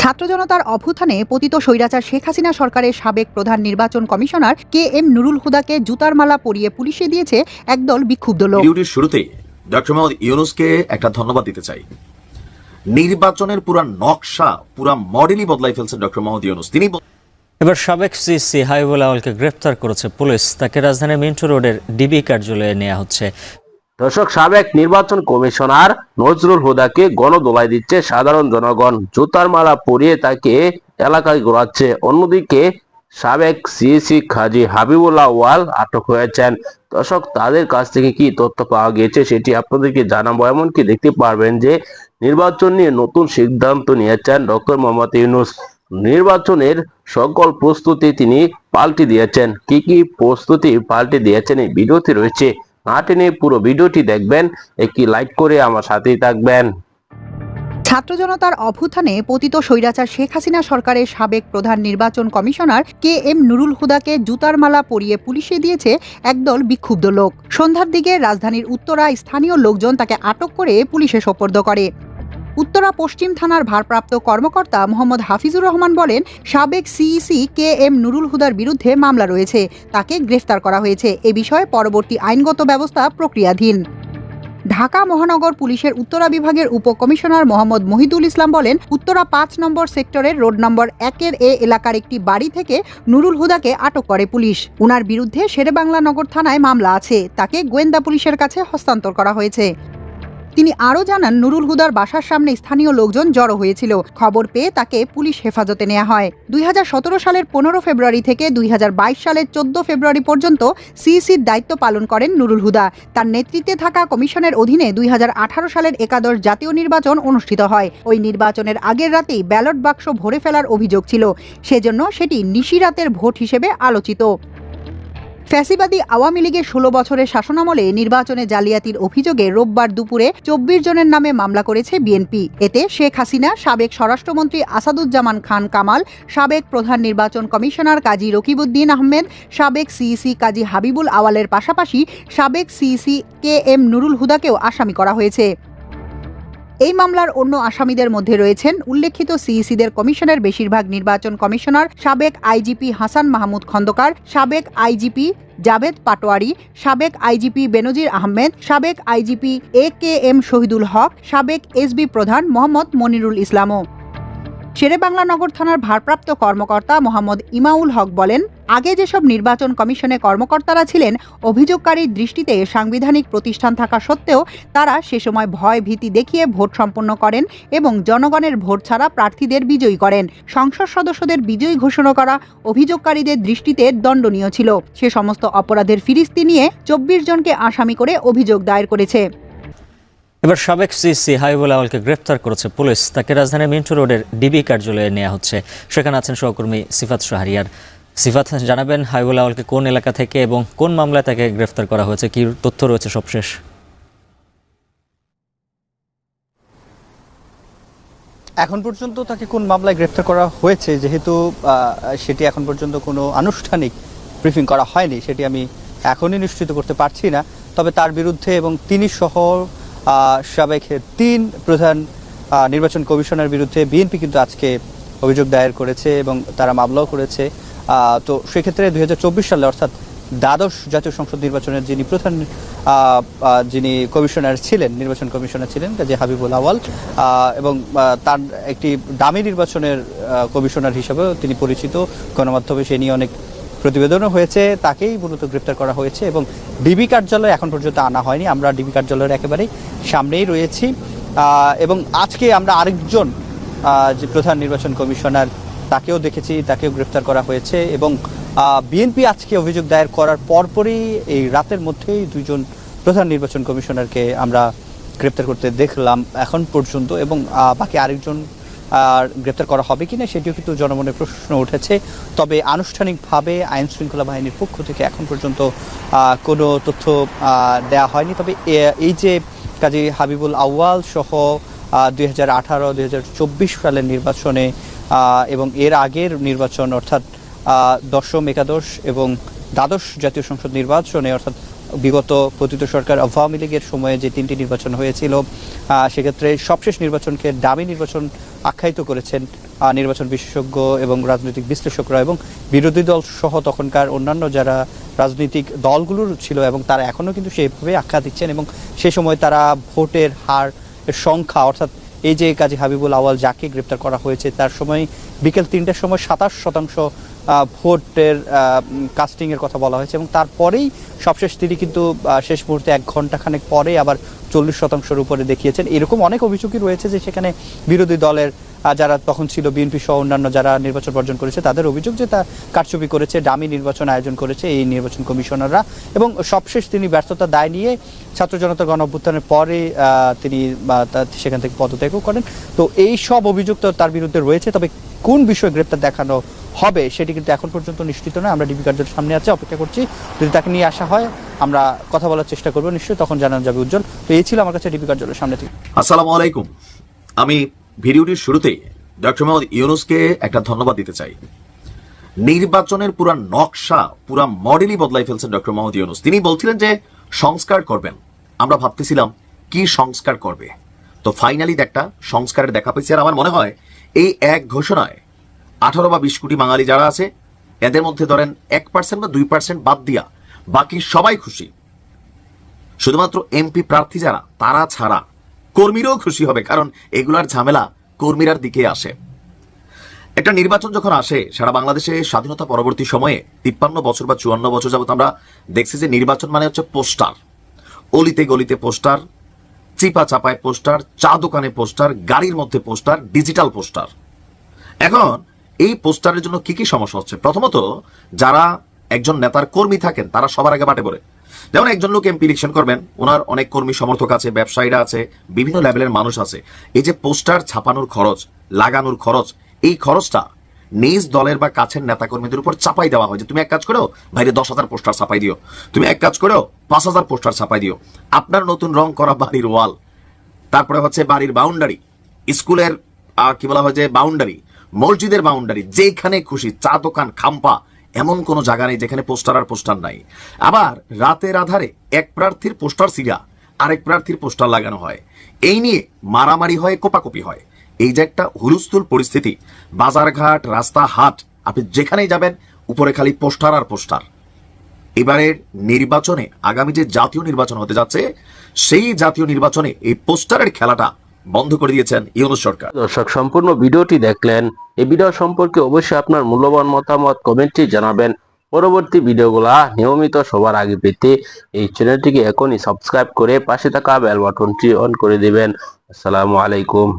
ছাত্র জনতার অভ্যুত্থানে পতিত স্বৈরাচার শেখ হাসিনা সরকারের সাবেক প্রধান নির্বাচন কমিশনার কে এম নুরুল হুদাকে জুতার মালা পরিয়ে পুলিশে দিয়েছে একদল বিক্ষুব্ধ লোক। ডিউটির শুরুতেই ডক্টর মোহাম্মদ ইউনুসকে একটা ধন্যবাদ দিতে চাই। নির্বাচনের পুরা নকশা পুরা মডেলই বদলাই ফেলছেন ডক্টর মোহাম্মদ ইউনুস। তিনি এবার সাবেক সিসি হাইবুল আওয়ালকে গ্রেপ্তার করেছে পুলিশ। তাকে রাজধানীর মিন্টু রোডের ডিবি কার্যালয়ে নেওয়া হচ্ছে। দর্শক সাবেক নির্বাচন কমিশনার নজরুল হুদাকে গণদোলাই দিচ্ছে সাধারণ জনগণ। জুতার মালা পরিয়ে তাকে এলাকায় ঘোরাচ্ছে। অন্যদিকে সাবেক সিএসি খাজি হাবিবুল্লাহ ওয়াল আটক হয়েছেন। দর্শক, তাদের কাছ থেকে কি তথ্য পাওয়া গিয়েছে সেটি আপনাদেরকে জানাব। এমনকি দেখতে পারবেন যে নির্বাচন নিয়ে নতুন সিদ্ধান্ত নিয়েছেন ডক্টর মোহাম্মদ ইউনুস। নির্বাচনের সকল প্রস্তুতি তিনি পাল্টে দিয়েছেন। কি কি প্রস্তুতি পাল্টে দিয়েছেন এই ভিডিওতে রয়েছে। না টেনে পুরো ভিডিওটি দেখবেন, একটি লাইক করে আমার সাথেই থাকবেন। ছাত্র জনতার অভ্যুত্থানে পতিত স্বৈরাচার শেখ হাসিনা সরকারের সাবেক প্রধান নির্বাচন কমিশনার কে এম নুরুল হুদাকে জুতার মালা পরিয়ে পুলিশে দিয়েছে একদল বিক্ষুব্ধ লোক। সন্ধ্যার দিকে রাজধানীর উত্তরা স্থানীয় লোকজন তাকে আটক করে পুলিশে সোপর্দ করে। উত্তরা পশ্চিম থানার ভারপ্রাপ্ত কর্মকর্তা মোহাম্মদ হাফিজুর রহমান বলেন, সাবেক সিইসি কে এম নুরুল হুদার বিরুদ্ধে মামলা রয়েছে। তাকে গ্রেফতার করা হয়েছে। এ বিষয়ে পরবর্তী আইনগত ব্যবস্থা প্রক্রিয়াধীন। ঢাকা মহানগর পুলিশের উত্তরা বিভাগের উপকমিশনার মোহাম্মদ মহিদুল ইসলাম বলেন, উত্তরা পাঁচ নম্বর সেক্টরের রোড নম্বর একের এ এলাকার একটি বাড়ি থেকে নুরুল হুদাকে আটক করে পুলিশ। উনার বিরুদ্ধে শেরেবাংলা নগর থানায় মামলা আছে। তাকে গোয়েন্দা পুলিশের কাছে হস্তান্তর করা হয়েছে। তিনি আরও জানান, নুরুল হুদার বাসার সামনে স্থানীয় লোকজন জড়ো হয়েছিল। খবর পেয়ে তাকে পুলিশ হেফাজতে নেওয়া হয়। দুই হাজার সতেরো সালের পনেরো ফেব্রুয়ারি থেকে দুই হাজার বাইশ সালের চোদ্দ ফেব্রুয়ারি পর্যন্ত সিইসির দায়িত্ব পালন করেন নুরুল হুদা। তার নেতৃত্বে থাকা কমিশনের অধীনে দুই হাজার আঠারো সালের একাদশ জাতীয় নির্বাচন অনুষ্ঠিত হয়। ওই নির্বাচনের আগের রাতেই ব্যালট বাক্স ভরে ফেলার অভিযোগ ছিল। সেজন্য সেটি নিশিরাতের ভোট হিসেবে আলোচিত। ফ্যাসিবাদী আওয়ামী লীগের ষোলো বছরের শাসনামলে নির্বাচনে জালিয়াতির অভিযোগে রোববার দুপুরে চব্বিশ জনের নামে মামলা করেছে বিএনপি। এতে শেখ হাসিনা, সাবেক স্বরাষ্ট্রমন্ত্রী আসাদুজ্জামান খান কামাল, সাবেক প্রধান নির্বাচন কমিশনার কাজী রকিবউদ্দিন আহমেদ, সাবেক সিইসি কাজী হাবিবুল আওয়ালের পাশাপাশি সাবেক সিইসি কে এম নুরুল হুদাকেও আসামি করা হয়েছে। এই মামলার অন্য আসামিদের মধ্যে রয়েছেন উল্লেখিত সিইসিদের কমিশনের বেশিরভাগ নির্বাচন কমিশনার সাবেক আইজিপি হাসান মাহমুদ খন্দকার, সাবেক আইজিপি জাবেদ পাটোয়ারি, সাবেক আইজিপি বেনজির আহমেদ, সাবেক IGP A K M Shahidul Haque, সাবেক এসবি প্রধান মোহাম্মদ মনিরুল ইসলামও। শেরেবাংলা নগর থানার ভারপ্রাপ্ত কর্মকর্তা মোহাম্মদ ইমাউল হক বলেন, আগে যেসব নির্বাচন কমিশনে কর্মকর্তারা ছিলেন, অভিযোগকারীর দৃষ্টিতে সাংবিধানিক প্রতিষ্ঠান থাকা সত্ত্বেও তারা সে সময় ভয় ভীতি দেখিয়ে ভোট সম্পন্ন করেন এবং জনগণের ভোট ছাড়া প্রার্থীদের বিজয়ী করেন। সংসদ সদস্যদের বিজয়ী ঘোষণা করা অভিযোগকারীদের দৃষ্টিতে দণ্ডনীয় ছিল। সে সমস্ত অপরাধের ফিরিস্তি নিয়ে চব্বিশ জনকে আসামি করে অভিযোগ দায়ের করেছে। এবার সাবেক সিসি হাইবুল আওয়ালকে গ্রেপ্তার করেছে পুলিশ। তাকে রাজধানীর মিন্টু রোডের ডিবি কার্যালয়ে নেওয়া হচ্ছে। সেখানে আছেন সহকর্মী সিফাত শাহরিয়ার। সিফাত, জানাবেন হাইবুল আওয়ালকে কোন এলাকা থেকে এবং কোন মামলায় তাকে গ্রেফতার করা হয়েছে? কি তথ্য রয়েছে সবশেষ? এখন পর্যন্ত তাকে কোন মামলায় গ্রেফতার করা হয়েছে? যেহেতু সেটি এখন পর্যন্ত কোনো আনুষ্ঠানিক ব্রিফিং করা হয়নি, সেটি আমি এখনই নিশ্চিত করতে পারছি না। তবে তার বিরুদ্ধে এবং তিনি সহ সাবেক তিন প্রধান নির্বাচন কমিশনের বিরুদ্ধে বিএনপি কিন্তু আজকে অভিযোগ দায়ের করেছে এবং তারা মামলাও করেছে। তো সেক্ষেত্রে দুই সালে অর্থাৎ দ্বাদশ জাতীয় সংসদ নির্বাচনের যিনি প্রধান যিনি কমিশনার ছিলেন, নির্বাচন কমিশনার ছিলেন কাজী হাবিবুল আওয়াল এবং তার একটি দামি নির্বাচনের কমিশনার হিসেবেও তিনি পরিচিত। গণমাধ্যমে সে নিয়ে অনেক প্রতিবেদনও হয়েছে, তাকেই মূলত গ্রেপ্তার করা হয়েছে এবং ডিবি কার্যালয় এখন পর্যন্ত আনা হয়নি। আমরা ডিবি কার্যালয়ের একেবারেই সামনেই রয়েছি। এবং আজকে আমরা আরেকজন যে প্রধান নির্বাচন কমিশনার, তাকেও দেখেছি, তাকেও গ্রেপ্তার করা হয়েছে এবং বিএনপি আজকে অভিযোগ দায়ের করার পরপরই এই রাতের মধ্যেই দুইজন প্রধান নির্বাচন কমিশনারকে আমরা গ্রেপ্তার করতে দেখলাম এখন পর্যন্ত এবং বাকি আরেকজন আর গ্রেপ্তার করা হবে কিনা সেটিও কিন্তু জনমনে প্রশ্ন উঠেছে। তবে আনুষ্ঠানিকভাবে আইন শৃঙ্খলা বাহিনীর পক্ষ থেকে এখন পর্যন্ত কোনো তথ্য দেওয়া হয়নি। তবে এই যে কাজী হাবিবুল আউয়াল সহ দুই হাজার আঠারো, দুই সালের নির্বাচনে এবং এর আগের নির্বাচন অর্থাৎ দশম একাদশ এবং দ্বাদশ জাতীয় সংসদ নির্বাচনে অর্থাৎ বিগত পতিত সরকার আওয়ামী লীগের সময়ে যে তিনটি নির্বাচন হয়েছিল সেক্ষেত্রে সবশেষ নির্বাচনকে দামি নির্বাচন আখ্যায়িত করেছেন নির্বাচন বিশেষজ্ঞ এবং রাজনৈতিক বিশ্লেষকরা এবং বিরোধী দল সহ তখনকার অন্যান্য যারা রাজনৈতিক দলগুলোর ছিল এবং তারা এখনও কিন্তু সেইভাবে আখ্যা দিচ্ছেন এবং সে সময় তারা ভোটের হার সংখ্যা অর্থাৎ এই যে কাজী হাবিবুল আওয়াল যাকে গ্রেপ্তার করা হয়েছে, তার সময় বিকেল তিনটার সময় সাতাশ শতাংশ ভোটের কাস্টিংয়ের কথা বলা হয়েছে এবং তারপরেই সবশেষ তিনি কিন্তু শেষ মুহূর্তে এক ঘণ্টা খানেক পরে আবার চল্লিশ শতাংশের উপরে দেখিয়েছেন। এরকম অনেক অভিযোগই রয়েছে যে সেখানে বিরোধী দলের যারা তখন ছিল বিএনপি সহ অন্যান্য যারা নির্বাচন বর্জন করেছে, তাদের অভিযোগ যে তা কারচুপি করেছে ডামি নির্বাচন আয়োজন করেছে এই নির্বাচন কমিশনাররা এবং সবশেষ তিনি ব্যর্থতা দায় নিয়ে ছাত্র জনতা গণ অভ্যুত্থানের পরে তিনি সেখান থেকে পদত্যাগও করেন। তো এই সব অভিযোগ তো তার বিরুদ্ধে রয়েছে, তবে কোন বিষয়ে গ্রেপ্তার দেখানো হবে সেটি কিন্তু এখন পর্যন্ত নিশ্চিত নয়। আমরা ডিবি কার্যের সামনে আছে, অপেক্ষা করছি। যদি তাকে নিয়ে আসা হয়, আমরা কথা বলার চেষ্টা করব নিশ্চয়ই, তখন জানানো যাবে উজ্জ্বল। তো এই ছিল আমার কাছে ডিবি কার্যালয়ের সামনে থেকে। আসসালামু আলাইকুম। আমি ভিডিওটির শুরুতেই ডক্টর মোহাম্মদ ইউনুসকে একটা ধন্যবাদ দিতে চাই। নির্বাচনের পুরা নকশা, পুরা মডেলই বদলাই ফেলছেন ডক্টর মোহাম্মদ ইউনুস। তিনি বলছিলেন যে, সংস্কার করবেন। আমরা ভাবতেছিলাম, কি সংস্কার করবে? তো ফাইনালি একটা সংস্কারের দেখা পেয়েছি আর আমার মনে হয় এই এক ঘোষণায় আঠারো বা বিশ কোটি বাঙালি যারা আছে, এদের মধ্যে ধরেন এক পার্সেন্ট বা দুই পার্সেন্ট বাদ দিয়া বাকি সবাই খুশি। শুধুমাত্র এমপি প্রার্থী যারা, তারা ছাড়া কর্মীরাও খুশি হবে, কারণ এগুলার ঝামেলা কর্মীরার দিকে আসে। একটা নির্বাচন যখন আসে, সারা বাংলাদেশে স্বাধীনতা পরবর্তী সময়ে তিপ্পান্ন বছর বা চুয়ান্ন বছর যাবত আমরা দেখছি যে নির্বাচন মানে হচ্ছে পোস্টার। অলিতে গলিতে পোস্টার চিপা চাপায় পোস্টার, চা দোকানে পোস্টার, গাড়ির মধ্যে পোস্টার, ডিজিটাল পোস্টার। এখন এই পোস্টারের জন্য কি কি সমস্যা হচ্ছে? প্রথমত, যারা একজন নেতার কর্মী থাকেন, তারা সবার আগে বাটে পড়ে। যেমন একজন লোক এমপি ইলেকশন করবেন, ওনার অনেক কর্মী সমর্থক আছে, ব্যবসায়ীরা আছে, বিভিন্ন লেভেলের মানুষ আছে। এই যে পোস্টার ছাপানোর খরচ, লাগানোর খরচ, এই খরচটা নিজ দলের বা কাছের নেতা কর্মীদের উপর চাপাই দেওয়া হয় যে, তুমি এক কাজ করো বাইরে দশ হাজার পোস্টার ছাপাই দিও। তুমি এক কাজ করো, পাঁচ হাজার পোস্টার ছাপাই দিও। আপনার নতুন রং করা বাড়ির ওয়াল। তারপরে হচ্ছে বাড়ির বাউন্ডারি স্কুলের কি বলা হয় যে বাউন্ডারি মসজিদের বাউন্ডারি যেখানে খুশি, চা দোকান, খাম্পা, এমন কোনো জায়গা নেই যেখানে পোস্টার আর পোস্টার নাই। আবার রাতের আধারে এক প্রার্থীর পোস্টার সিরা আরেক প্রার্থীর পোস্টার লাগানো হয়। এই নিয়ে মারামারি হয়, কোপাকপি হয়। এই যে একটা হুলস্থুল পরিস্থিতি, বাজারঘাট রাস্তা হাট আপনি যেখানেই যাবেন, উপরে খালি পোস্টার আর পোস্টার। এবারের নির্বাচনে, আগামী যে জাতীয় নির্বাচন হতে যাচ্ছে, সেই জাতীয় নির্বাচনে এই পোস্টারের খেলাটা বন্ধ করে দিয়েছেন ইউনুস সরকার। দর্শক, সম্পূর্ণ ভিডিওটি দেখলেন। এই ভিডিও সম্পর্কে অবশ্যই আপনার মূল্যবান মতামত কমেন্টে জানাবেন। পরবর্তী ভিডিওগুলা নিয়মিত সবার আগে পেতে এই চ্যানেলটিকে এখনই সাবস্ক্রাইব করে পাশে থাকা বেল বাটনটি অন করে দিবেন। আসসালামু আলাইকুম।